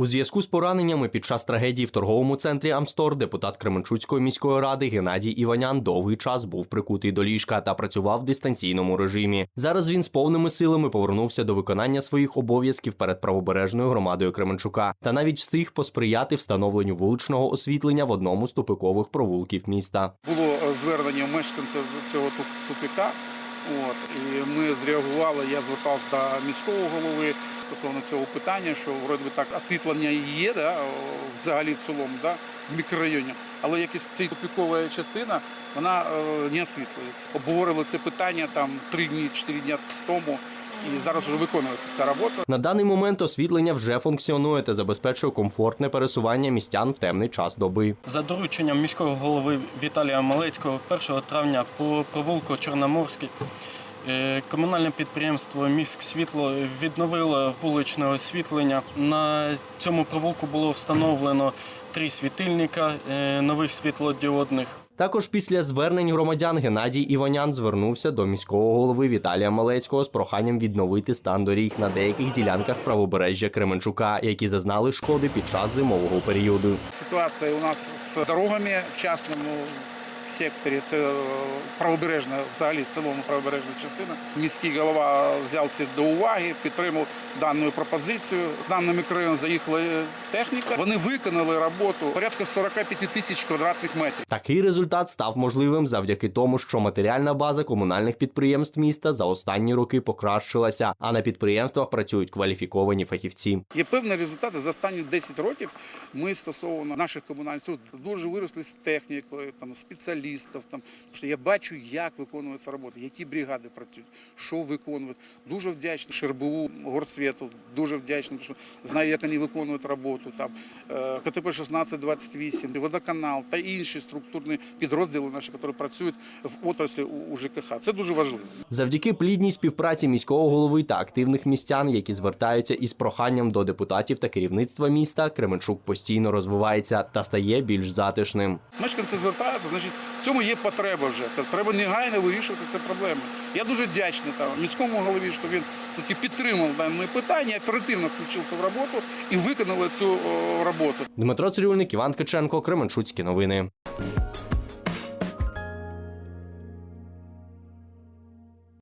У зв'язку з пораненнями під час трагедії в торговому центрі Амстор депутат Кременчуцької міської ради Геннадій Іванян довгий час був прикутий до ліжка та працював в дистанційному режимі. Зараз він з повними силами повернувся до виконання своїх обов'язків перед правобережною громадою Кременчука та навіть встиг посприяти встановленню вуличного освітлення в одному з тупикових провулків міста. Було е, звернення мешканців цього ту- тупика. От, і ми зреагували, я звертався до міського голови стосовно цього питання, що вроде би так освітлення є, да, взагалі в цілому, да, в мікрорайоні, але якась ця тупікова частина, вона е, не освітлюється. Обговорили це питання там три дні, чотири дні тому, і зараз вже виконується ця робота. На даний момент освітлення вже функціонує та забезпечує комфортне пересування містян в темний час доби. За дорученням міського голови Віталія Малецького 1 травня по провулку Чорноморський комунальне підприємство Міськсвітло відновило вуличне освітлення. На цьому провулку було встановлено три світильника е, нових світлодіодних. Також після звернень громадян Геннадій Іванян звернувся до міського голови Віталія Малецького з проханням відновити стан доріг на деяких ділянках правобережжя Кременчука, які зазнали шкоди під час зимового періоду. Ситуація у нас з дорогами в частному секторі. Це е, правобережна, взагалі в цілому правобережна частина. Міський голова взяв це до уваги, підтримав дану пропозицію. К нам на мікрорайон заїхала е, техніка. Вони виконали роботу порядка 45 тисяч квадратних метрів. Такий результат став можливим завдяки тому, що матеріальна база комунальних підприємств міста за останні роки покращилася, а на підприємствах працюють кваліфіковані фахівці. Є певні результати за останні 10 років. Ми стосовно наших комунальних служб дуже виросли з технікою, там спеціалістів. Там Тому що я бачу, як виконується робота, які бригади працюють, що виконують. Дуже вдячний ШРБУ, горсвіту, дуже вдячний, що знаю, як вони виконують роботу. Там е, КТП 1628, водоканал та інші структурні підрозділи наші, які працюють в отраслі у у ЖКХ. Це дуже важливо. Завдяки плідній співпраці міського голови та активних містян, які звертаються із проханням до депутатів та керівництва міста, Кременчук постійно розвивається та стає більш затишним. Мешканці звертаються, значить, в цьому є потреба вже. Треба негайно вирішувати це проблеми. Я дуже вдячний там, міському голові, що він все-таки підтримав дане питання, оперативно включився в роботу і виконали цю роботу. Дмитро Цирюльник, Іван Киченко, Кременчуцькі новини.